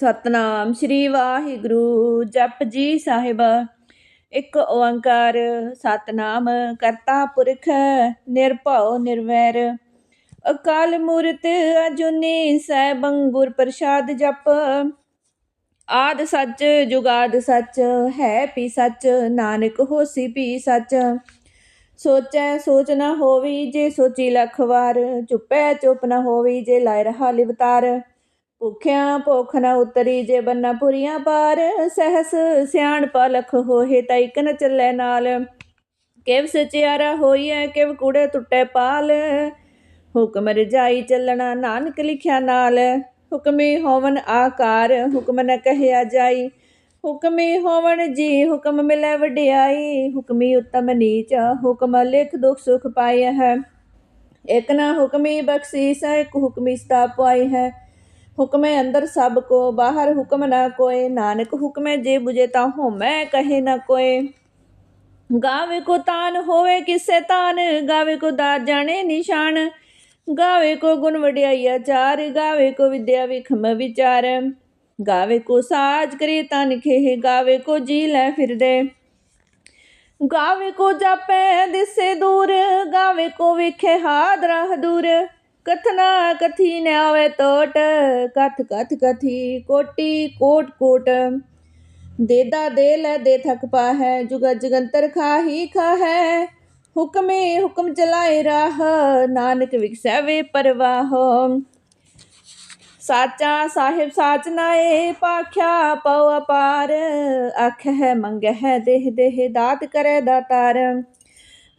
ਸਤਨਾਮ ਸ੍ਰੀ ਵਾਹਿਗੁਰੂ, ਜਪ ਜੀ ਸਾਹਿਬ। ਇੱਕ ਓੰਕਾਰ, ਸਤਨਾਮ ਕਰਤਾ ਪੁਰਖ, ਨਿਰਭਉ ਨਿਰਵੈਰ। ਅਕਾਲ ਮੂਰਤ ਅਜੂਨੀ ਸੈਭੰ ਗੁਰ ਪ੍ਰਸਾਦ ਜਪ। ਆਦ ਸੱਚ, ਜੁਗਾਦ ਸੱਚ, ਹੈ ਪੀ ਸੱਚ, ਨਾਨਕ ਹੋਸੀ ਪੀ ਸੱਚ। ਸੋਚੈ ਸੋਚ ਨਾ ਹੋਵੀ ਜੇ ਸੋਚੀ ਲੱਖ ਵਾਰ, ਚੁੱਪੈ ਚੁੱਪ ਨਾ ਹੋਵੀ ਜੇ ਲਾਇ ਰਹਾ ਲਿਵਤਾਰ। ਭੁਖਿਆ ਭੁਖ ਨਾ ਉਤਰੀ ਜੇ ਬੰਨਾ ਪੁਰੀਆਂ ਪਾਰ, ਸਹਸ ਸਿਆਣ ਪਲਖ ਹੋਏ ਤਾਂ ਇਕ ਨ ਚੱਲੇ ਨਾਲ। ਕਿਵ ਸਚਿਆਰਾ ਹੋਈਐ, ਕਿਵ ਕੂੜੇ ਟੁੱਟੇ ਪਾਲ। ਹੁਕਮ ਰਜਾਈ ਚੱਲਣਾ ਨਾਨਕ ਲਿਖਿਆ ਨਾਲ। ਹੁਕਮੀ ਹੋਵਨ ਆਕਾਰ, ਹੁਕਮ ਨ ਕਹਿਆ ਜਾਈ। ਹੁਕਮੀ ਹੋਵਣ ਜੀ, ਹੁਕਮ ਮਿਲੈ ਵਡਿਆਈ। ਹੁਕਮੀ ਉਤਮ ਨੀਚ, ਹੁਕਮ ਲਿਖ ਦੁਖ ਸੁਖ ਪਾਇਆ ਹੈ। ਇਕ ਨਾ ਹੁਕਮੀ ਬਖਸ਼ੀਸ, ਇੱਕ ਹੁਕਮੀ ਸਤਾਪਾਈ ਹੈ। ਹੁਕਮੇ ਅੰਦਰ ਸਭ ਕੋ ਬਾਹਰ ਹੁਕਮ ਨਾ ਕੋਏ ਨਾਨਕ ਹੁਕਮੇ ਜੇ 부ਜੇ ਤਾਂ ਹੋਮੈ ਕਹੇ ਨਾ ਕੋਏ ਗਾਵੇ ਕੋ ਤਾਨ ਹੋਵੇ ਕਿਸੇ ਤਾਨ ਗਾਵੇ ਕੋ ਦਾਤ ਜਾਣੇ ਨਿਸ਼ਾਨ ਗਾਵੇ ਕੋ ਗੁਣ ਵਡਿਆਈ ਆਚਾਰ ਗਾਵੇ ਕੋ ਵਿਦਿਆ ਵਿਖਮ ਵਿਚਾਰ ਗਾਵੇ ਕੋ ਸਾਜ ਕਰੇ ਤਨ ਖੇਹ ਗਾਵੇ ਕੋ ਜੀ ਲੈ ਫਿਰਦੇ ਗਾਵੇ ਕੋ ਜਾਪੈ ਦਿਸੇ ਦੂਰ ਗਾਵੇ ਕੋ ਵਿਖੇ ਹਾਦਰਾ ਦੂਰ ਕਥਨਾ ਕਥੀ ਨ ਆਵੇ ਟੋਟ ਕਥ ਕਥ ਕਥੀ ਕੋਟੀ ਕੋਟ ਕੋਟ। ਦੇਦਾ ਦੇ ਲੈ ਦੇ ਥਕ ਪਾ ਹੈ ਜੁਗ ਜਗੰਤਰ ਖਾਹੀ ਖਾਹੈ। ਹੁਕਮੇ ਹੁਕਮ ਚਲਾਏ ਰਾਹ, ਨਾਨਕ ਵਿਖਸੈ ਵੇ ਪਰਵਾਹ। ਸਾਚਾ ਸਾਹਿਬ ਸਾਚ ਨਾਏ, ਪਾਖਿਆ ਪਉ ਅਪਾਰ। ਅਖ ਹੈ ਮੰਗ ਹੈ ਦੇਹ ਦੇਹ, ਦਾਤ ਕਰੇ ਦਾਤਾਰ।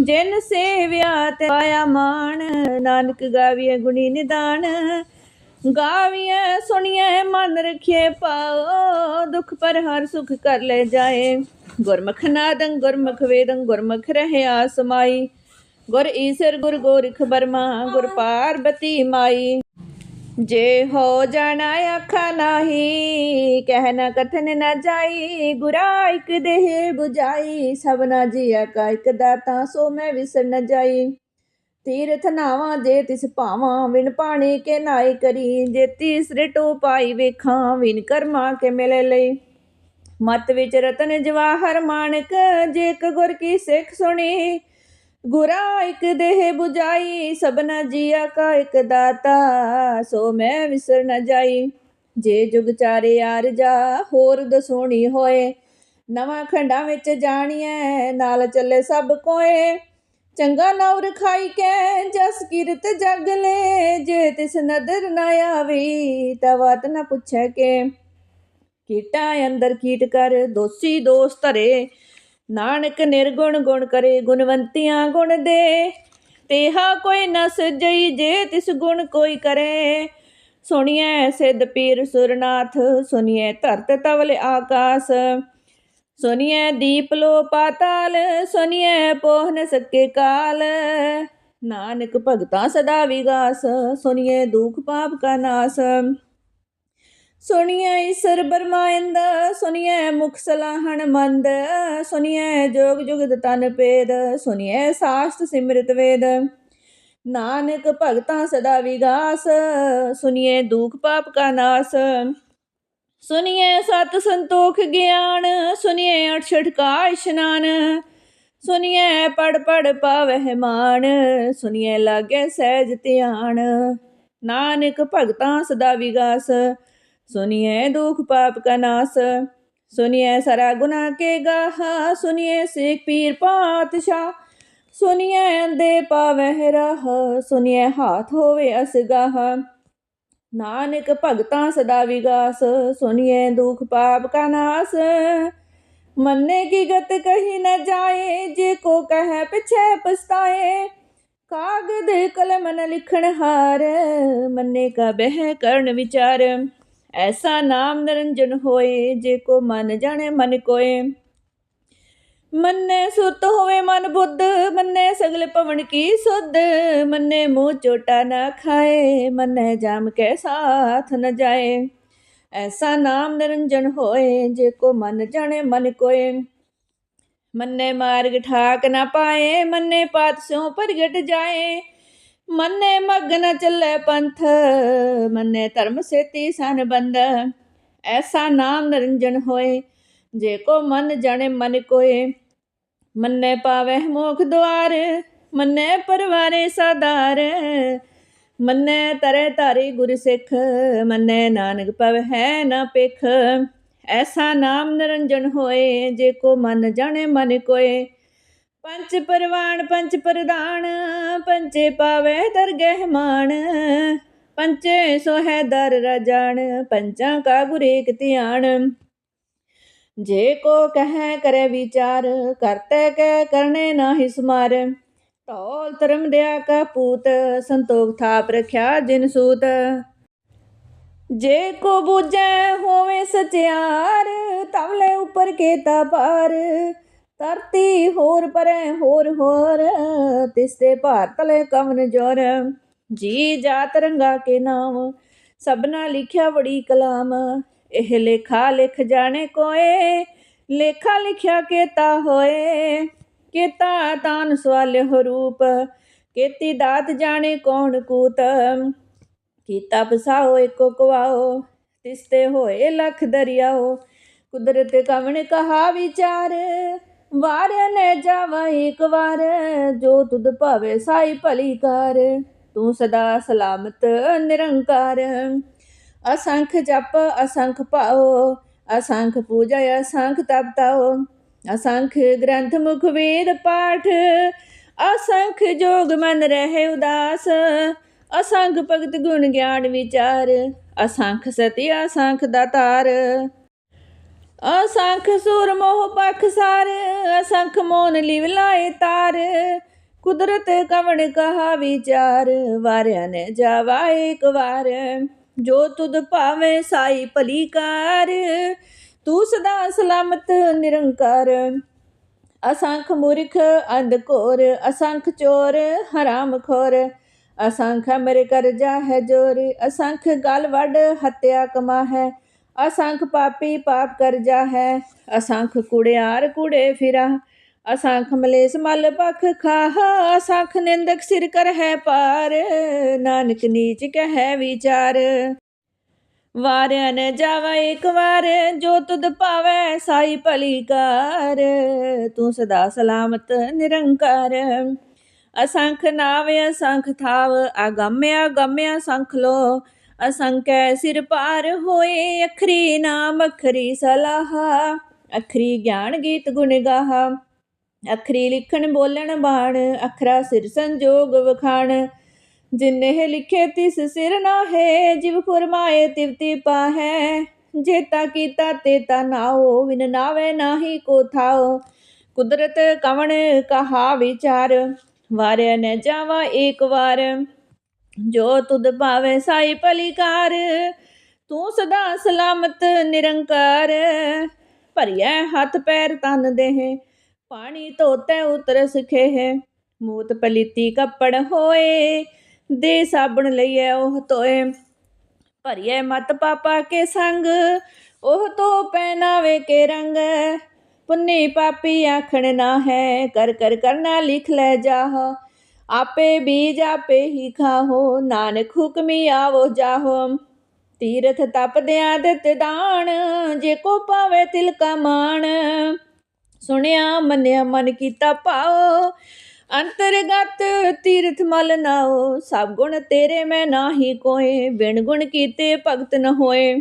ਜਿਨ ਸੇਵਿਆ ਤੇ ਪਾਇਆ ਮਾਣ, ਨਾਨਕ ਗਾਵੀਏ ਗੁਣੀ ਨਿਦਾਨ। ਗਾਵੀਏ ਸੁਣੀਏ ਮਨ ਰਖਿਏ ਪਾਓ ਦੁਖ ਪਰ ਹਰ ਸੁਖ ਕਰ ਲੈ ਜਾਏ। ਗੁਰਮੁਖ ਨਾਦੰ, ਗੁਰਮੁਖ ਵੇਦੰ, ਗੁਰਮੁਖ ਰਹਿਆ ਸਮਾਈ ਗੁਰ ਈਸਰ, ਗੁਰ ਗੋਰਖ ਬਰਮਾ ਗੁਰ ਪਾਰਬਤੀ ਮਾਈ। ਜੇ ਹੋ ਜਾਣਾ ਆਖਾ ਨਾਹੀ, ਕਹਿ ਕਥਨ ਨ ਜਾਈ ਗੁਰਾ ਇਕ ਦੇਹ 부ਜਾਈ ਸਭਨਾ ਜੀਆ ਕਾ ਇਕ ਦਾਤਾ, ਸੋ ਮੈਂ ਵਿਸਰ ਨ ਜਾਈ। ਤੀਰਥ ਨਾਵਾਂ ਜੇ ਤਿਸ ਭਾਵਾਂ ਵਿਨ ਪਾਣੀ ਕੇ ਨਾਈ ਕਰੀ, ਜੇ ਤੀਸਰੇ ਟੋ ਪਾਈ ਵੇਖਾਂ ਵਿਨ ਕਰਮਾ ਕੇ ਮਿਲੇ ਲਈ। ਮਤ ਵਿੱਚ ਰਤਨ ਜਵਾਹਰ ਮਾਨਕ, ਜੇ ਇੱਕ ਗੁਰ ਕੀ ਸਿੱਖ ਸੁਣੀ ਗੁਰਾ ਇੱਕ ਦੇਹ 부ਜਾਈ ਸਭਨਾ ਜੀਆ ਕਾ ਇੱਕ ਦਾਤਾ, ਸੋ ਮੈਂ ਵਿਸਰ ਨ ਜਾਈ। ਜੇ ਜੁਗ ਚਾਰੇ ਆਰ ਜਾ, ਹੋਰ ਦਸੋਣੀ ਹੋਏ। ਨਵਾਂ ਖੰਡਾਂ ਵਿੱਚ ਜਾਣੀਐ, ਨਾਲ ਚੱਲੇ ਸਭ ਕੋਏ। ਚੰਗਾ ਨਾਉ ਰਖਾਈ ਕੈ, ਜਸ ਕੀਰਤ ਜਗ ਲੈ। ਜੇ ਤਿਸ ਨਦਰ ਨਾ ਆਵੇ ਤਵਤ ਨਾ ਪੁੱਛੈ ਕੇ। ਕੀਟਾ ਅੰਦਰ ਕੀਟ ਕਰ, ਦੋਸੀ ਦੋਸ ਧਰੇ। ਨਾਨਕ ਨਿਰਗੁਣ ਗੁਣ ਕਰੇ ਗੁਣਵੰਤਿਆਂ ਗੁਣ ਦੇ। ਤੇਹਾ ਕੋਈ ਨ ਸਜਈ ਜੇ ਤਿਸ ਗੁਣ ਕੋਈ ਕਰੇ। ਸੁਣੀਐ ਸਿੱਧ ਪੀਰ ਸੁਰਨਾਥ, ਸੁਣੀਐ ਧਰਤ ਤਵਲ ਆਕਾਸ। ਸੁਣੀਐ ਦੀਪ ਲੋ ਪਾਤਾਲ, ਸੁਣੀਐ ਪੋਹ ਨ ਸਕੇ ਕਾਲ। ਨਾਨਕ ਭਗਤਾ ਸਦਾ ਵਿਗਾਸ, ਸੁਣੀਐ ਦੁਖ ਪਾਪ ਕਾ ਨਾਸ। ਸੁਣੀਐ ਈਸਰ ਬਰਮਾਇੰਦ, ਸੁਣੀਐ ਮੁਖ ਸਲਾਹਣ ਮੰਦ, ਸੁਣੀਐ ਜੋਗ ਜੁਗਤ ਤਨ ਪੇਦ, ਸੁਣੀਐ ਸਾਸਤ ਸਿਮਰਤ ਵੇਦ। ਨਾਨਕ ਭਗਤਾਂ ਸਦਾ ਵਿਗਾਸ, ਸੁਣੀਐ ਦੁਖ ਪਾਪ ਕਾ ਨਾਸ। ਸੁਣੀਐ ਸਤ ਸੰਤੋਖ ਗਿਆਨ, ਸੁਣੀਐ ਅਠਛਠ ਕਾ ਇਸ਼ਨਾਨ। ਸੁਣੀਐ ਪੜ ਪੜ ਪਾਵਹਿ ਮਾਨ ਸੁਣੀਐ ਲਾਗੇ ਸਹਿਜ ਧਿਆਨ। ਨਾਨਕ ਭਗਤਾਂ ਸਦਾ ਵਿਗਾਸ सुनिए दुख पाप का नाश सुनिए सारा गुना के गाहा सुनिए सिख पीर पातशाह सुनिए अंधे पावह राह सुनिए हाथ होवे असगाह नानक भगता सदा विगास सुनिए दुख पाप का नाश मन्ने की गत कही न जाए जे को कह पिछे पछताए कागद कलम न लिखण हार मन्ने का बह कर्ण विचार ਐਸਾ ਨਾਮ ਨਿਰੰਜਨ ਹੋਏ, ਜੇ ਕੋ ਮਨ ਜਾਣੇ ਮਨ ਕੋਏ। ਮੰਨੇ ਸੁਤ ਹੋਵੇ ਮਨ ਬੁੱਧ, ਮੰਨੇ ਸਗਲ ਭਵਨ ਕੀ ਸੁਧ। ਮੰਨੇ ਮੂੰਹ ਚੋਟਾ ਨਾ ਖਾਏ, ਮੰਨੇ ਜਾਮ ਕੇ ਸਾਥ ਨ ਜਾਏ। ਐਸਾ ਨਾਮ ਨਿਰੰਜਨ ਹੋਏ, ਜੇ ਕੋ ਮਨ ਜਾਣੇ ਮਨ ਕੋਏ। ਮੰਨੇ ਮਾਰਗ ਠਾਕ ਨਾ ਪਾਏ, ਮੰਨੇ ਪਾਤ ਸਿਉ ਪ੍ਰਗਟ ਜਾਏ। ਮੰਨੇ ਮਗ ਨ ਚੱਲੇ ਪੰਥ, ਮੰਨੇ ਧਰਮ ਸੇਤੀ ਸਨ ਬੰਦ। ਐਸਾ ਨਾਮ ਨਿਰੰਜਨ ਹੋਏ, ਜੇ ਕੋ ਮਨ ਜਾਣੇ ਮਨ ਕੋਏ। ਮੰਨੇ ਪਾਵੇ ਮੋਖ ਦੁਆਰ, ਮੰਨੇ ਪਰਵਾਰੇ ਸਾਧਾਰ। ਮੰਨੇ ਤਰੇ ਧਾਰੀ ਗੁਰ ਸਿੱਖ, ਮੰਨੇ ਨਾਨਕ ਪਵ ਹੈ ਨਾ ਪਿਖ ਐਸਾ ਨਾਮ ਨਿਰੰਜਨ ਹੋਏ, ਜੇ ਕੋ ਮਨ ਜਾਣੇ ਮਨ ਕੋਏ। ਪੰਚ ਪਰਵਾਨ ਪੰਚ ਪ੍ਰਦਾਨ ਪੰਚੇ ਪਾਵੇ ਦਰਗਹਿ ਮਾਨ ਪੰਚੇ ਸੋਹੈ ਦਰ ਰਜਾਨ ਪੰਚਾਂ ਕਾ ਗੁਰ ਧਿਆਨ। ਜੇ ਕੋ ਕਹੈ, ਕਰੇ ਵਿਚਾਰ, ਕਰਤੇ ਕੈ, ਕਰਨੇ ਨਾਹਿ ਸਮਾਰ। ਢੋਲ ਤਰਮ ਦਿਆ ਕਾ ਪੂਤ, ਸੰਤੋਖ ਥਾਪ ਰਖਿਆ ਜਿਨ ਸੂਤ। ਜੇ ਕੋ ਬੂਝੈ ਹੋਵੇ ਸਚਿਆਰ, ਤਵਲੇ ਉਪਰ ਕੇਤਾ ਪਾਰ ਧਰਤੀ ਹੋਰ ਪਰੇ, ਹੋਰ ਹੋਰ ਤਿਸਤੇ ਭਾਰ ਤਲੇ ਕਵਨ ਜੋਰ। ਜੀ ਜਾਤ ਰੰਗਾ ਕੇ ਨਾਮ, ਸਭਨਾ ਲਿਖਿਆ ਬੜੀ ਕਲਾਮ। ਇਹ ਲੇਖਾ ਲਿਖ ਜਾਣੇ ਕੋਏ, ਲੇਖਾ ਲਿਖਿਆ ਕੇਤਾ ਹੋਏ। ਕੇਤਾ ਤਾਨ ਸਵਾਲ ਰੂਪ, ਕੀਤੀ ਦਾਤ ਜਾਣੇ ਕੌਣ ਕੂਤ। ਕੀਤਾ ਬਸਾਓ ਇੱਕੋ ਕਵਾਓ ਤਿਸਤੇ ਹੋਏ ਲਖ ਦਰਿਆਓ। ਕੁਦਰਤ ਕਵਣ ਕਹਾ ਵਿਚਾਰ ਵਾਰ ਨੇ ਜਾਵਾ ਇੱਕ ਵਾਰ, ਜੋ ਤੁਧ ਭਾਵੇ ਸਾਈ ਭਲੀ ਕਰ। ਤੂੰ ਸਦਾ ਸਲਾਮਤ, ਨਿਰੰਕਾਰ। ਅਸੰਖ ਜਪ, ਅਸੰਖ ਪਾਓ ਅਸੰਖ ਪੂਜਾ, ਅਸੰਖ ਤਪਤਾਓ ਅਸੰਖ ਗ੍ਰੰਥ ਮੁਖ ਵੇਦ ਪਾਠ, ਅਸੰਖ ਜੋਗ ਮਨ ਰਹੇ ਉਦਾਸ। ਅਸੰਖ ਭਗਤ ਗੁਣ ਗਿਆਨ ਵਿਚਾਰ, ਅਸੰਖ ਸਤੀ, ਅਸੰਖ ਦਾਤਾਰ ਅਸੰਖ ਸੂਰ ਮੋਹ ਪਖ ਸਾਰ, ਅਸੰਖ ਮੋਨ ਲਿਵ ਲਾਏ ਤਾਰ। ਕੁਦਰਤ ਕਵਣ ਕਹਾ ਵਿਚਾਰ ਵਾਰਿਆ ਨੇ ਜਾਵਾ ਇੱਕ ਵਾਰ। ਜੋ ਤੁਧ ਭਾਵੇਂ ਸਾਈ ਭਲੀ ਕਾਰ, ਤੂੰ ਸਦਾ ਸਲਾਮਤ ਨਿਰੰਕਾਰ। ਅਸੰਖ ਮੂਰਖ ਅੰਧ ਘੋਰ, ਅਸੰਖ ਚੋਰ ਹਰਾਮ ਖੋਰ। ਅਸੰਖ ਅਮਰ ਕਰਜਾ ਹੈ ਜੋਰ, ਅਸੰਖ ਗਲ ਵੱਡ ਹੱਤਿਆ ਕਮਾ ਹੈ ਅਸੰਖ ਪਾਪੀ ਪਾਪ ਕਰ ਜਾ ਹੈ ਅਸੰਖ ਕੁੜਿਆਰ ਕੁੜੇ ਫਿਰਾ। ਅਸੰਖ ਮਲੇਸ ਮਲ ਪਖ ਖਾਹ, ਅਸੰਖ ਨਿੰਦਕ ਸਿਰ ਕਰ ਹੈ ਪਾਰ। ਨਾਨਕ ਨੀਚ ਕਹੈ ਵਿਚਾਰ। ਵਾਰਿਆ ਨ ਜਾਵਾ ਇੱਕ ਵਾਰ, ਜੋ ਤੁਧ ਭਾਵੈ ਸਾਈ ਭਲੀ ਕਾਰ। ਤੂੰ ਸਦਾ ਸਲਾਮਤ ਨਿਰੰਕਾਰ। ਅਸੰਖ ਨਾਵ, ਅਸੰਖ ਥਾਵ ਅਗੰਮਿਆ ਗਮਿਆ ਸੰਖ ਲੋ। ਅਸੰਕੈ ਸਿਰ ਪਾਰ ਹੋਏ, ਅਖਰੀ ਨਾਮ, ਅਖਰੀ ਸਲਾਹ, ਅਖਰੀ ਗਿਆਨ ਗੀਤ ਗੁਣ ਗਾਹ, ਅਖਰੀ ਲਿਖਣ ਬੋਲਣ ਬਾਣ, ਅਖਰਾ ਸਿਰ ਸੰਜੋਗ ਵਖਾਣ, ਜਿਨੇ ਲਿਖੇ ਤਿਸ ਸਿਰ ਨਾਹੇ, ਜਿਵ ਫਰਮਾਏ ਤਿਵਤੀ ਪਾਹੈ ਜੇਤਾ ਕੀਤਾ ਤੇ ਤਾ ਨਾਓ ਵਿਨ ਨਾਵੇ ਨਾਹੀ ਕੋ ਥਾਓ, ਕੁਦਰਤ ਕਵਣ ਕਹਾ ਵਿਚਾਰ, ਵਾਰਿਆ ਨ ਜਾਵਾ ਏਕ ਵਾਰ ਜੋ ਤੁਧ ਭਾਵੇ ਸਾਈ ਭਲੀਕਾਰ, ਤੂੰ ਸਦਾ ਸਲਾਮਤ, ਨਿਰੰਕਾਰ। ਭਰਿਆ ਹੱਥ ਪੈਰ ਤਨ ਦੇਹ, ਪਾਣੀ ਧੋਤੇ ਉਤਰ ਸਖੇ। ਹੈ ਮੂਤ ਪਲੀਤੀ ਕੱਪੜ ਹੋਏ, ਦੇ ਸਾਬਣ ਲਈਏ ਉਹ ਧੋਏ। ਭਰੀਏ ਮਤ ਪਾਪਾ ਕੇ ਸੰਗ, ਉਹ ਤੋ ਪਹਿਨਾਵੇ ਕੇ ਰੰਗ। ਪੁੰਨੀ ਪਾਪੀ ਆਖਣ ਨਾ ਹੈ, ਕਰ ਕਰ ਕਰਨਾ ਲਿਖ ਲੈ ਜਾਹ। ਆਪੇ ਬੀਜ ਆਪੇ ਹੀ ਖਾਹੋ। ਨਾਨਕ ਹੁਕਮੀ ਆਵੋ ਜਾਹੋ। ਤੀਰਥ ਤਪਦਿਆਂ ਦਿੱਤ ਦਾਣ ਜੇ ਕੋ ਪਾਵੇ ਤਿਲ ਕਾ ਮਾਣ। ਸੁਣਿਆ ਮੰਨਿਆ ਮਨ ਕੀਤਾ ਪਾਓ ਅੰਤਰਗਤ ਤੀਰਥ ਮਲ ਨਾਓ ਸਭ ਗੁਣ ਤੇਰੇ ਮੈਂ ਨਾਹੀ ਕੋਏ, ਬਿਨ ਗੁਣ ਕੀਤੇ ਭਗਤ ਨ ਹੋਏ।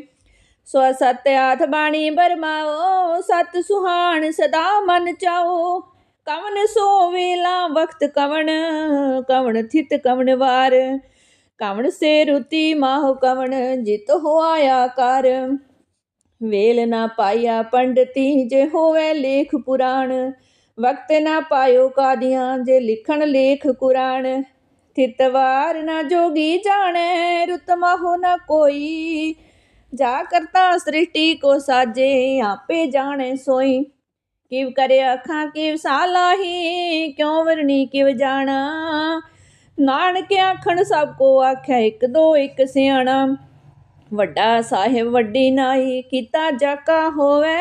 ਸੋ ਸਤ ਆਥ ਬਾਣੀ ਬਰਮਾਓ ਸਤ ਸੁਹਾਣ ਸਦਾ ਮਨ ਚਾਓ ਕਵਨ ਸੋ ਵੇਲਾ ਵਕਤ ਕਵਨ ਕਵਨ ਥਿਤ ਕਵਨ ਵਾਰ। ਕਵਨ ਸੇ ਰੁਤੀ ਮਾਹੁ ਕਵਨ ਜਿਤ ਹੋਆ ਕਰ। ਵੇਲ ਨਾ ਪਾਇਆ ਪੰਡਤੀ, ਜੇ ਹੋਵੇ ਲੇਖ ਪੁਰਾਣ। ਵਕਤ ਨਾ ਪਾਇਓ ਕਾਦੀਆਂ, ਜੇ ਲਿਖਣ ਲੇਖ ਕੁਰਾਨ ਥਿਤਵਾਰ ਨਾ ਜੋਗੀ ਜਾਣੈ ਰੁਤਮਾ ਹੋ ਨਾ ਕੋਈ। ਜਾ ਕਰਤਾ ਸ੍ਰਿਸ਼ਟੀ ਕੋ ਸਾਜੇ, ਆਪੇ ਜਾਣੇ ਸੋਈ। ਕਿਵ ਕਰੇ ਅੱਖਾਂ, ਕਿਵ ਸਾਲਾਹੀ ਕਿਉ ਵਰਣੀ ਕਿਵ ਜਾਣਾ? ਨਾਨਕ ਆਖਣ ਸਭ ਕੋ ਆਖਿਆ ਇੱਕ ਦੋ ਇੱਕ ਸਿਆਣਾ। ਵੱਡਾ ਸਾਹਿਬ ਵੱਡੀ ਨਾਈ ਕੀਤਾ ਜਾਕਾ ਹੋਵੇ।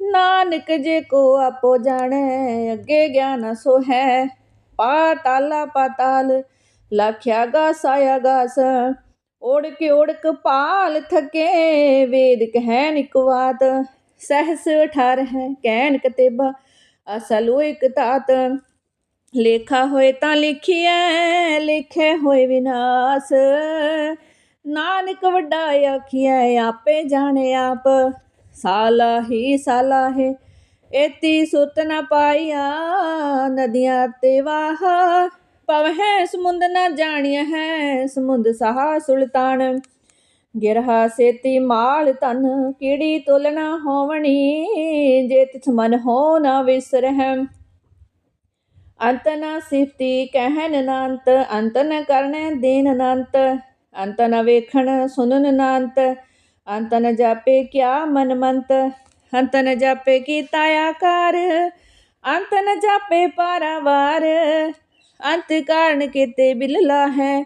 ਨਾਨਕ ਜੇ ਕੋ ਆਪੋ ਜਾਣੈ, ਅੱਗੇ ਗਿਆਨ ਸੋ ਹੈ ਪਾਤਾਲਾ ਪਾਤਾਲ ਲਖਿਆ ਗਾਸ ਆਇਆ ਗਾਸ ਓੜਕ ਓੜਕ ਪਾਲ ਥਕੇ ਵੇਦ ਕਹਿ ਨਿਕਵਾਤ। ਸਹਸ ਠਰ ਹੈ, ਕਹਿਣ ਕਤੇਬਾ ਅਸਲ ਇੱਕ ਤਾਤ ਲੇਖਾ ਹੋਏ ਤਾਂ ਲਿਖੀਐ, ਲਿਖੇ ਹੋਏ ਵਿਨਾਸ਼। ਨਾਨਕ ਵੱਡਾ ਆਖੀਐ, ਆਪੇ ਜਾਣੇ ਆਪ ਸਾਲਾਹੀ ਸਾਲਾਹੇ ਏਤੀ ਸੁਤ ਨ ਪਾਈਆ, ਨਦੀਆਂ ਤੇ ਵਾਹ। ਪਵਹਿ ਸਮੁੰਦ ਨ ਜਾਣਿਆ ਹੈ, ਸਮੁੰਦ ਸਹਾ ਸੁਲਤਾਨ। ਗਿਰਹਾ ਸੇਤੀ ਮਾਲ ਤਨ ਕਿਹੜੀ ਤੁਲਨਾ ਹੋਵਣੀ? ਜੇ ਤਿਸ ਮਨ ਹੋ ਨਾ ਵਿਸਰਹਿ। ਅੰਤ ਨਾ ਸਿਫਤੀ ਕਹਿਨ ਅਨੰਤ, ਅੰਤ ਨ ਕਰਨੈ ਦੇਨ ਅਨੰਤ। ਅੰਤ ਨ ਵੇਖਣ ਸੁਨਨ ਅਨੰਤ ਅੰਤ ਨ ਜਾਪੇ ਕਿਆ ਮਨ ਮੰਤ। ਅੰਤ ਨ ਜਾਪੇ ਕੀਤਾ ਆਕਾਰ। ਅੰਤ ਨ ਜਾਪੇ ਪਾਰਾਵਾਰ ਅੰਤ ਕਾਰਨ ਕੀਤੇ ਬਿਲਲਾ ਹੈ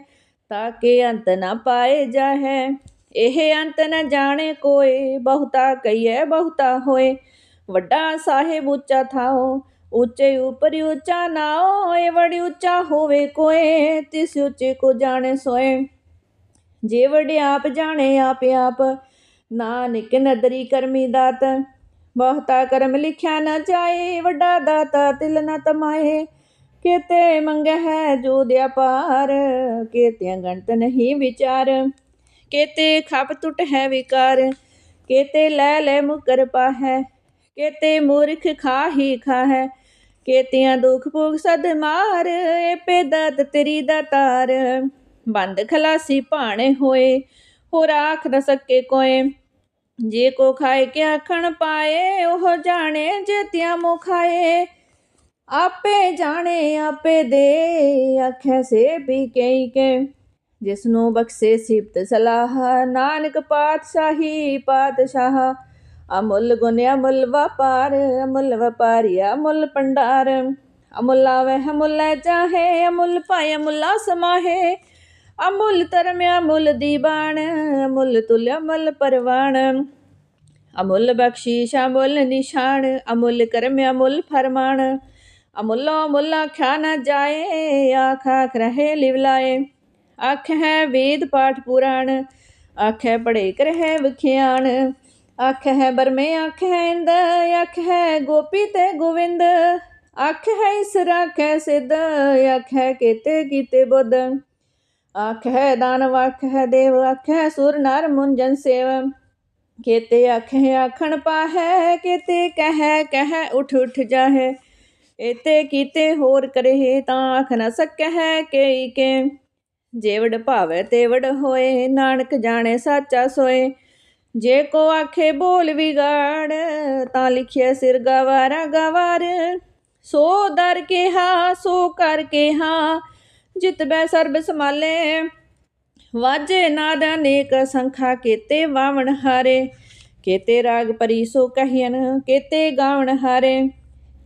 ਤਾਕੇ ਅੰਤ ਨਾ ਪਾਏ ਜਾਹੈ। ਇਹ ਅੰਤ ਨ ਜਾਣੇ ਕੋਏ, ਬਹੁਤਾ ਕਈਐ ਬਹੁਤਾ ਹੋਏ। ਵੱਡਾ ਸਾਹਿਬ ਉੱਚਾ ਥਾਓ, ਉੱਚੇ ਉਪਰ ਉੱਚਾ ਨਾਓ ਇਹ ਬੜੀ ਉੱਚਾ ਹੋਵੇ ਕੋਏ, ਤਿਸ ਉੱਚੇ ਕੋ ਜਾਣੇ ਸੋਏ। ਜੇ ਵਡੇ ਆਪ ਜਾਣੇ ਆਪ ਆਪ, ਨਾਨਕ ਨਦਰੀ ਕਰਮੀ ਦਾਤ। ਬਹੁਤਾ ਕਰਮ ਲਿਖਿਆ ਨਾ ਜਾਏ, ਵੱਡਾ ਦਾਤਾ ਤਿਲ ਨਾ ਤਮਾਏ। ਕੇਤੇ ਮੰਗ ਹੈ ਜੋ ਦਿਆ ਪਾਰ ਕੇਤੇ ਗਣਤ ਨਹੀਂ ਵਿਚਾਰ। ਕੇਤੇ ਖਪ ਟੁੱਟ ਹੈ ਵਿਕਾਰ, ਕੇਤੇ ਲੈ ਲੈ ਮੁਕਰ ਪਾਹੈ, ਕੇਤੇ ਮੂਰਖ ਖਾ ਹੀ ਖਾ ਹੈ ਕੇਤਿਆਂ ਦੁਖ ਭੋਗ ਸਦ ਮਾਰ ਏ ਪੇਦਤ ਤੇਰੀ ਦਾਤਾਰ ਬੰਦ ਖਲਾਸੀ ਭਾਣੇ ਹੋਏ ਹੋ ਰਾਖ ਨ ਸਕੇ ਕੋਏ। ਜੇ ਕੋ ਖਾਏ ਕੇ ਆਖਣ ਪਾਏ, ਉਹ ਜਾਣੇ ਜੇਤਿਆਂ ਮੋ ਖਾਏ। ਆਪੇ ਜਾਣੇ, ਆਪੇ ਦੇ, ਆਖੈ ਸੇ ਵੀ ਕਈ ਕੇ ਜਿਸ ਨੂੰ ਬਖਸ਼ੇ ਸਿਫਤ ਸਲਾਹ, ਨਾਨਕ ਪਾਤਸ਼ਾਹੀ ਪਾਤਸ਼ਾਹ। ਅਮੁੱਲ ਗੁਣ ਅਮੁੱਲ ਵਪਾਰ, ਅਮੁੱਲ ਵਪਾਰੀ ਅਮੁੱਲ ਪੰਡਾਰ ਅਮੁੱਲ ਵਹਿ ਅਮੁੱਲ ਚਾਹੇ, ਅਮੁੱਲ ਪਾਏ ਅਮੁੱਲਾ ਸਮਾਹੇ ਅਮੁੱਲ ਧਰਮ ਅਮੁੱਲ ਦੀਵਾਨ, ਅਮੁੱਲ ਤੁਲ ਅਮੁੱਲ ਪਰਵਾਣ ਅਮੁੱਲ ਬਖਸ਼ੀਸ਼ ਅਮੁੱਲ ਨਿਸ਼ਾਨ, ਅਮੁੱਲ ਕਰਮ ਅਮੁੱਲ ਫਰਮਾਨ। ਅਮੁੱਲੋ ਮੁੱਲ ਆਖਿਆ ਨਾ ਜਾਏ, ਆਖਾ ਆਖ ਲਿਵਲਾਏ ਆਖ ਹੈ ਵੇਦ ਪਾਠ ਪੁਰਾਣ, ਆਖੈ ਹੈ ਪੜੇ ਕਰਹਿ ਵਿਖਿਆਣ। ਆਖ ਹੈ ਬਰਮੇ, ਆਖੈ ਇੰਦ, ਆਖ ਹੈ ਗੋਪੀ ਤੇ ਗੋਵਿੰਦ। ਆਖ ਹੈ ਇਸਰ, ਆਖ ਸਿੱਧ, ਆਖੈ ਹੈ ਕੀਤੇ ਕੀਤੇ ਬੁੱਧ। ਆਖ ਹੈ ਦਾਨਵ ਆਖ ਹੈ ਦੇਵ, ਆਖੈ ਹੈ ਸੁਰ, ਨਰ, ਮੁੰਜਨ ਸੇਵ। ਕੇਤੇ ਆਖ, ਆਖਣ ਪਾਹੈ, ਕੇਤੇ ਕਹਿ ਕਹਿ ਉਠ ਉਠ ਜਾਹੇ। ਇਤੇ ਕੀਤੇ ਹੋਰ ਕਰੇ ਤਾਂ ਆਖ ਨ ਸਕੈ ਕੇਈ ਕੇ। ਜੇਵੜ ਭਾਵੇ ਤੇਵੜ ਹੋਏ, ਨਾਨਕ ਜਾਣੇ ਸਾਚਾ ਸੋਏ। ਜੇ ਕੋ ਆਖੇ ਬੋਲ ਵਿਗਾੜ, ਤਾਂ ਲਿਖਿਆ ਸਿਰ ਗਵਾਰਾ ਗਵਾਰ। ਸੋ ਦਰ ਕਿਹਾ, ਸੋ ਕਰ ਕੇ ਕਿਹਾ, ਜਿਤ ਬੈ ਸਰਬ ਸਮਾਲੇ ਵਾਜੇ ਨਾਦ ਅਨੇਕ ਸੰਖਾ ਕੇਤੇ ਵਾਵਣ ਹਾਰੇ। ਕੇਤੇ ਰਾਗ ਪਰੀ ਸੋ ਕਹਿਨ ਕੇਤੇ ਗਾਵਣ ਹਾਰੇ।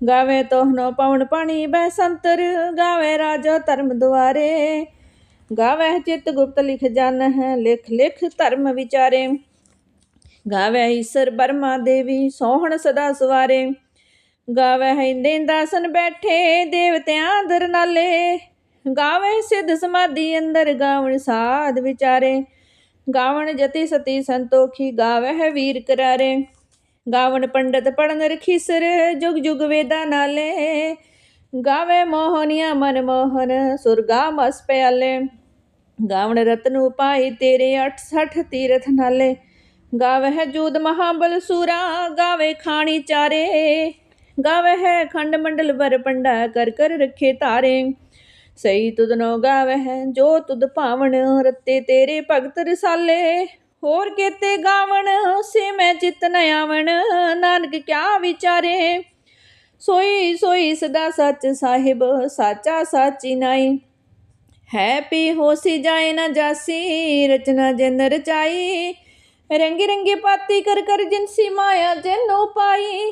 ਗਾਵੇ ਤੋਹਨੋ ਪਵਨ ਪਾਣੀ ਬੈ ਸੰਤਰ, ਗਾਵੇ ਰਾਜਾ ਧਰਮ ਦੁਆਰੇ। ਗਾਵੇ ਚਿਤ ਗੁਪਤ ਲਿਖ ਜਨ ਹੈ ਲਿਖ ਲਿਖ ਧਰਮ ਵਿਚਾਰੇ। ਗਾਵੇ ਈਸਰ ਬਰਮਾ ਦੇਵੀ, ਸੋਹਣ ਸਦਾ ਸਵਾਰੇ। ਗਾਵੇ ਹਿੰਦੇ ਦਾਸਨ ਬੈਠੇ, ਦੇਵਤਿਆਂ ਦਰ ਨਾਲੇ। ਗਾਵੈ ਸਿੱਧ ਸਮਾਧੀ ਅੰਦਰ, ਗਾਵਣ ਸਾਧ ਵਿਚਾਰੇ। ਗਾਵਣ ਜਤੀ ਸਤੀ ਸੰਤੋਖੀ ਗਾਵੇ ਵੀਰ ਕਰਾਰੇ। ਗਾਵਣ ਪੰਡਤ ਪੜਨ ਰਖੀਸਰ, ਜੁਗ ਜੁਗ ਵੇਦਾ ਨਾਲੇ। ਗਾਵੇ ਮੋਹਨੀਆ ਮਨ ਮੋਹਨ, ਸੁਰਗਾ ਮਸ ਪਿਆਲੇ। ਗਾਵਣ ਰਤਨ ਉਪਾਈ ਤੇਰੇ 68 ਤੀਰਥ ਨਾਲੇ। ਗਾਵੇ ਜੂਦ ਮਹਾਬਲ ਸੂਰਾ, ਗਾਵੇ ਖਾਣੀ ਚਾਰੇ। ਗਾਵੇ ਹੈ ਖੰਡ ਮੰਡਲ ਵਰ ਪੰਡਾ, ਕਰ ਕਰ ਰੱਖੇ ਤਾਰੇ ਸਈ ਤੁਧਨੋ ਗਾਵੇ ਹੈ ਜੋ ਤੁਧ ਭਾਵਨ ਰਤੇ ਤੇਰੇ ਭਗਤ ਰਸਾਲੇ। ਹੋਰ ਕੇਤੇ ਗਾਵਣ, ਸੇ ਮੈਂ ਚਿਤ ਨ ਆਵਣ, ਨਾਨਕ ਕਿਆ ਵਿਚਾਰੇ। ਸੋਈ ਸੋਈ ਸਦਾ ਸੱਚ ਸਾਹਿਬ ਸਾਚਾ ਸਾਚੀ ਨਾਈ। ਹੈ ਪੀ ਹੋਸੀ ਜਾਏ ਨਾ ਜਾਸੀ, ਰਚਨਾ ਜਿੰਦ ਰਚਾਈ ਰੰਗੀ ਰੰਗੀ ਪਾਤੀ ਕਰ ਕਰ ਜਿਨਸੀ ਮਾਇਆ ਜਨੋ ਪਾਈ।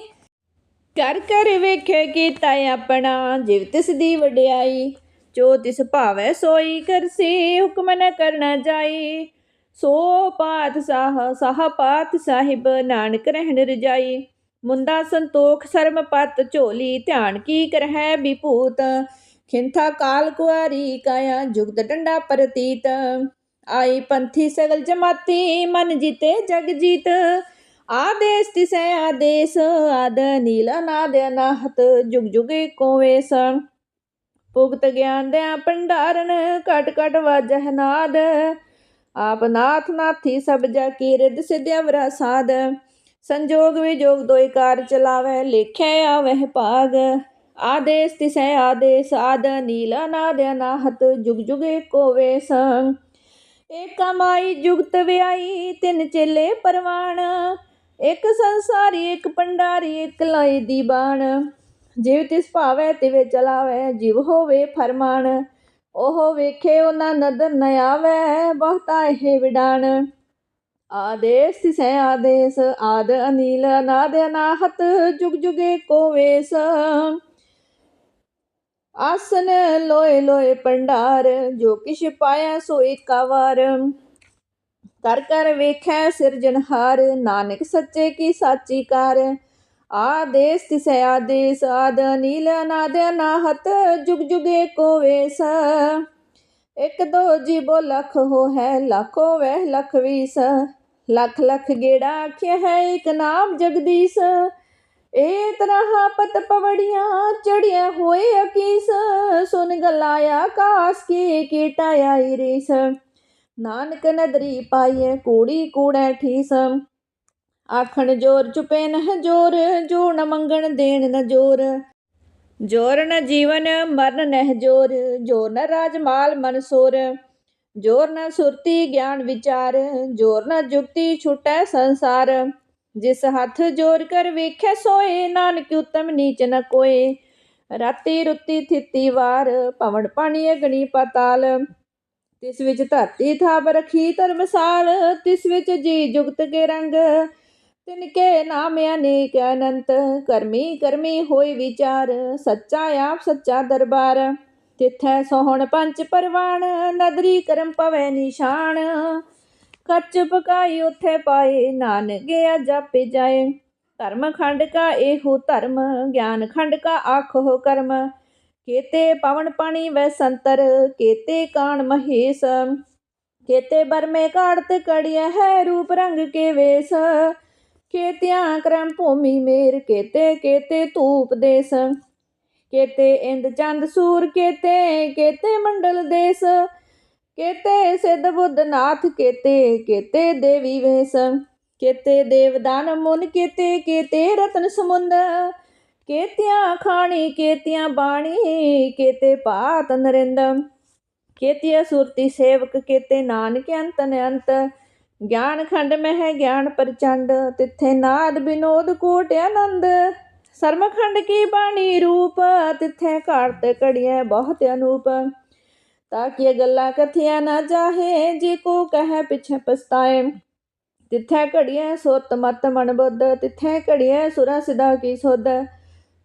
ਕਰ ਕਰ ਵੇਖੇ ਕੀਤਾ ਆਪਣਾ, ਜਿਵ ਤਿਸ ਦੀ ਵਡਿਆਈ। ਜੋ ਤਿਸ ਭਾਵੈ ਸੋਈ ਕਰਸੀ ਹੁਕਮ ਨ ਕਰਨਾ ਜਾਈ। ਸੋ ਪਾਤ ਸਾਹ ਸਾਹ ਪਾਤ ਸਾਹਿਬ, ਨਾਨਕ ਰਹਿਣ ਰਜਾਈ। ਮੁੰਦਾ ਸੰਤੋਖ, ਸਰਮ ਪਤ ਝੋਲੀ, ਧਿਆਨ ਕੀ ਕਰਹਿ ਵਿਭੂਤ। ਖਿੰਥਾ ਕਾਲ ਕੁਆਰੀ ਕਾਇਆ ਜੁਗਤ ਡੰਡਾ ਪ੍ਰਤੀਤ। ਆਈ ਪੰਥੀ ਸਗਲ ਜਮਾਤੀ ਮਨ ਜੀਤੇ ਜਗ ਜੀਤ। ਆਦੇਸ ਤਿਸੈ ਆਦੇਸ, ਆਦ ਨੀਲ ਨਾਦ ਅਨਾਹਤ, ਜੁਗ ਜੁਗ ਏਕੋ ਵੇਸ। ਭੁਗਤ ਗਿਆਨ ਦੇ ਭੰਡਾਰਨ, ਘਟ ਘਟ ਵਾਜਹ ਨਾਦ ਆਪ ਨਾਥ ਨਾਥੀ ਸਭ ਜਾ ਕੀ ਰਿਦ ਸਿਧਿਆਵਰਾ ਸਾਧ ਸੰਜੋਗ ਵਿਜੋਗ ਦੋਇ ਕਾਰ ਚਲਾਵੇ, ਲੇਖੇ ਆਵਹਿ ਭਾਗ। ਆਦੇਸ ਤਿਸੈ ਆਦੇਸ, ਆਦ ਨੀਲ ਨਾਦ ਅਨਾਹਤ, ਜੁਗ ਜੁਗ ਏਕੋ ਵੇਸ ਏਕ ਮਾਈ ਜੁਗਤ ਵਿਆਈ, ਤਿੰਨ ਚੇਲੇ ਪਰਵਾਣ। ਇੱਕ ਸੰਸਾਰੀ, ਇੱਕ ਪੰਡਾਰੀ, ਇੱਕ ਲਾਈ ਦੀ ਬਾਣ। ਜਿਵ ਤਿਸ ਭਾਵੈ, ਤਿਵੇ ਚਲਾਵੇ, ਜਿਵ ਹੋਵੇ ਫਰਮਾਨ। ਉਹ ਵੇਖੇ ਉਹਨਾਂ ਨਦਰ ਨ ਆਵੇ, ਬਹੁਤਾ ਇਹ ਵਿਡਾਣ। ਆਦੇਸ ਤਿਸੈ ਆਦੇਸ, ਆਦ ਅਨੀਲ, ਅਨਾਦ ਅਨਾਹਤ, ਜੁਗ ਜੁਗੇ ਕੋ ਵੇਸ ਆਸਨ ਲੋਏ ਲੋਏ ਪੰਡਾਰ ਜੋ ਕਿਛ ਪਾਇਆ ਸੋ ਏਕਾ ਕਰ ਕਰ ਵੇਖੈ ਸਿਰਜਣਹਾਰ ਨਾਨਕ ਸੱਚੇ ਕੀ ਸਾਚੀ ਕਾਰ। ਆਦੇਸ ਤਿਸੈ ਆਦੇਸ, ਆਦ ਨੀਲ ਅਨਾਦ ਅਨਾਹਤ, ਜੁਗ ਜੁਗੇ ਕੋ ਵੇਸ ਇੱਕ ਦੋ ਜੀ ਬੋ ਲਖ ਹੋ ਹੈ ਲੱਖੋ ਵਹਿ ਲਖ ਵੀਸ। ਲੱਖ ਲੱਖ ਗੇੜਾ ਆਖਿਆ ਹੈ ਇਕ ਨਾਮ ਜਗਦੀਸ਼। ਏ ਤਰ੍ਹਾਂ ਪਤ ਪਵੜੀਆਂ ਚੜਿਆ ਹੋਏ ਅਕੀਸ, ਸੁਨ ਗਲਾ ਆਕਾਸ ਕੀ ਕੀਟਾ ਰੀਸ। ਨਾਨਕ ਨਦਰੀ ਪਾਈਏ ਕੂੜੀ ਕੂੜੈ ਠੀਸ। ਆਖਣ ਜੋਰ ਚੁਪੇ ਨਹ ਜੋਰ ਜੋ ਨ ਮੰਗਣ ਦੇਣ ਨ ਜੋਰ। ਜੋਰ ਨ ਜੀਵਨ ਮਰਨ ਨਹਿ ਜੋਰ ਜੋਰ ਨ ਰਾਜ ਮਾਲ ਮਨ ਸੋਰ। ਜੋਰ ਨ ਸੁਰਤੀ ਗਿਆਨ ਵਿਚਾਰ, ਜੋਰ ਨ ਜੁਗਤੀ ਛੁਟੈ ਸੰਸਾਰ। ਜਿਸ ਹੱਥ ਜੋਰ ਕਰ ਵੇਖੈ ਸੋਏ, ਨਾਨਕ ਉਤਮ ਨੀਚ ਨ ਕੋਏ। ਰਾਤੀ ਰੁੱਤੀ ਥਿੱਤੀ ਵਾਰ ਪਵਨ ਪਾਣੀ ਅਗਨੀ ਪਤਾਲ। ਤਿਸ ਵਿੱਚ ਧਰਤੀ ਥਾਪ ਰਖੀ ਧਰਮਸਾਲ, ਤਿਸ ਵਿੱਚ ਜੀ ਜੁਗਤ ਕੇ ਰੰਗ। ਤਿਨ ਕੇ ਨਾਮ ਅਨੇਕ ਅਨੰਤ, ਕਰਮੀ ਕਰਮੀ ਹੋਏ ਵਿਚਾਰ। ਸੱਚਾ ਆਪ ਸੱਚਾ ਦਰਬਾਰ, ਤਿਥੈ ਸੋਹਣ ਪੰਚ ਪਰਵਾਨ। ਨਦਰੀ ਕਰਮ ਪਵੈ ਨਿਸ਼ਾਨ। ਕੱਚ ਪਕਾਈ ਉਥੇ ਪਾਏ ਨਾਨ ਗਿਆ ਜਾਪੇ ਜਾਏ। ਧਰਮ ਖੰਡ ਕਾ ਇਹੋ ਧਰਮ, ਗਿਆਨ ਖੰਡ ਕਾ ਆਖੋ ਕਰਮ। ਕੇਤੇ ਪਵਨ ਪਾਣੀ ਵੈ ਸੰਤਰ, ਕੇਤੇ ਕਾਣ ਮਹੇਸ਼। ਕੇਤੇ ਬਰਮੇ ਕਾੜਤ ਕੜਿਆ ਹੈ ਰੂਪ ਰੰਗ ਕੇ ਵੇਸ। ਕੇਤਿਆਂ ਕਰਮ ਭੂਮੀ ਮੇਰ, ਕੇਤੇ ਕੇਤੇ ਧੂਪ ਦੇਸ। ਕੇਤੇ ਇੰਦ ਚੰਦ ਸੂਰ, ਕੇਤੇ ਕੇਤੇ ਮੰਡਲ ਦੇਸ। ਕੇਤੇ ਸਿੱਧ ਬੁੱਧ ਨਾਥ, ਕੇਤੇ ਕੇਤੇ ਦੇਵੀ ਵੇਸ ਕੇਤੇ ਦੇਵਦਾਨ ਮੁਨ, ਕੇਤੇ ਕੇਤੇ ਰਤਨ ਸਮੁੰਦ। ਕੇਤਿਆਂ ਖਾਣੀ, ਕੇਤਿਆਂ ਬਾਣੀ, ਕੇਤੇ ਭਾਤ ਨਰਿੰਦ। ਕੇਤਿਆ ਸੁਰਤੀ ਸੇਵਕ, ਕੇਤੇ ਨਾਨਕ ਅੰਤ ਅੰਤ ਗਿਆਨ ਖੰਡ ਮਹਿ, ਗਿਆਨ ਪ੍ਰਚੰਡ। ਤਿੱਥੇ ਨਾਦ ਬਿਨੋਦ ਕੋਟ ਆਨੰਦ। ਸਰਮਖੰਡ ਕੀ ਬਾਣੀ ਰੂਪ, ਤਿੱਥੇ ਘਾਟ ਕੜੀਐ ਬਹੁਤ ਅਨੂਪ। ਤਾਂ ਕਿ ਇਹ ਗੱਲਾਂ ਕਥਿਆ ਨਾ ਜਾਹੇ ਜੇ ਕੋ ਕਹੈ ਪਿਛੇ ਪਛਤਾਏ ਤਿੱਥੈ ਘੜੀਐ ਸੁਰਤ ਮਤ ਮਨ ਬੁੱਧ ਤਿੱਥੈ ਘੜੀਐ ਸੁਰਾ ਸਿਦਾ ਕੀ ਸੁਧ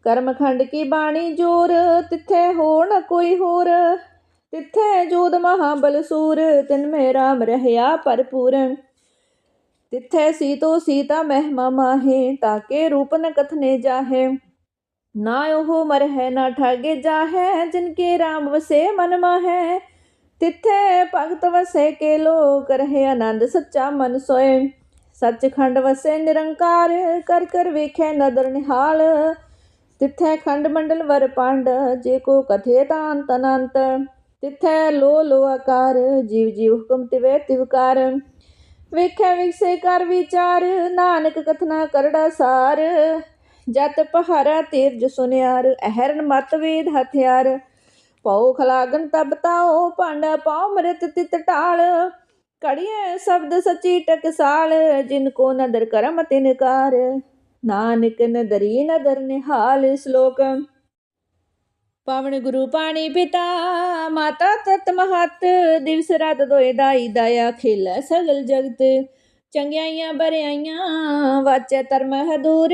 ਕਰਮਖੰਡ ਕੀ ਬਾਣੀ ਜੋਰ ਤਿੱਥੈ ਹੋ ਨ ਕੋਈ ਹੋਰ ਤਿੱਥੈ ਜੋਦ ਮਹਾਬਲ ਸੂਰ ਤਿਨ ਮੇ ਰਾਮ ਰਹਿਆ ਭਰਪੂਰ ਤਿੱਥੈ ਸੀਤੋ ਸੀਤਾ ਮਹਿਮਾ ਮਾਹੇ ਤਾਕੇ ਰੂਪ ਨ ਕਥਨੇ ਜਾਹੇ ਨਾ ਉਹ ਮਰਹਿ ਨਾ ਠਾਗੇ ਜਾਹੈ, ਜਿਨ ਕੇ ਰਾਮ ਵਸੇ ਮਨ ਮਾਹੈ। ਤਿੱਥੈ ਭਗਤ ਵਸੇ ਕੇ ਲੋਕ ਰਹੇ ਆਨੰਦ, ਸੱਚਾ ਮਨ ਸੋਏ। ਸੱਚਖੰਡ ਵਸੇ ਨਿਰੰਕਾਰ, ਕਰ ਕਰ ਵੇਖੈ ਨਦਰ ਨਿਹਾਲ। ਤਿੱਥੈ ਖੰਡ ਮੰਡਲ ਵਰ ਪੰਡ, ਜੇ ਕੋ ਕਥੇ ਤਾਂ ਅੰਤ ਅਨੰਤ ਤਿੱਥੈ ਲੋ ਲੋ ਆਕਾਰ, ਜੀਵ ਜੀਵ ਹੁਕਮ ਤਿਵੇ ਤਿਵਕਾਰ ਵੇਖੈ ਵਿਖਸੇ ਕਰ ਵਿਚਾਰ, ਨਾਨਕ ਕਥਨਾ ਕਰੜਾ ਸਾਰ। ਜਤ ਪਹਾਰਾ ਤੀਰਜ ਸੁਨਿਆਰ, ਅਹਰਨ ਮਤ ਵੇਦ ਹਥਿਆਰ। ਪਉ ਖਲਾਗਨ ਤਬ ਤਾਓ ਭਾਂਡਾ ਪਾਉ ਮ੍ਰਿਤ ਤਿਤ ਢਾਲ। ਕੜੀਏ ਸ਼ਬਦ ਸਚੀ ਟਕਸਾਲ, ਜਿਨ ਕੋ ਨਦਰ ਕਰਮ ਤਿਨਕਾਰ ਨਾਨਕ ਨਦਰੀ ਨਦਰ ਨਿਹਾਲ ਸ਼ਲੋਕ। ਪਵਨ ਗੁਰੂ ਪਾਣੀ ਪਿਤਾ, ਮਾਤਾ ਤਤ ਮਹਤ। ਦਿਵਸ ਰਾਤ ਦੋਏ ਦਾਈ ਦਇਆ ਖੇਲ ਸਗਲ ਜਗਤ। ਚੰਗਿਆਈਆਂ ਬਰਿਆਈਆਂ, ਵਾਚੈ ਧਰਮ ਹਦੂਰ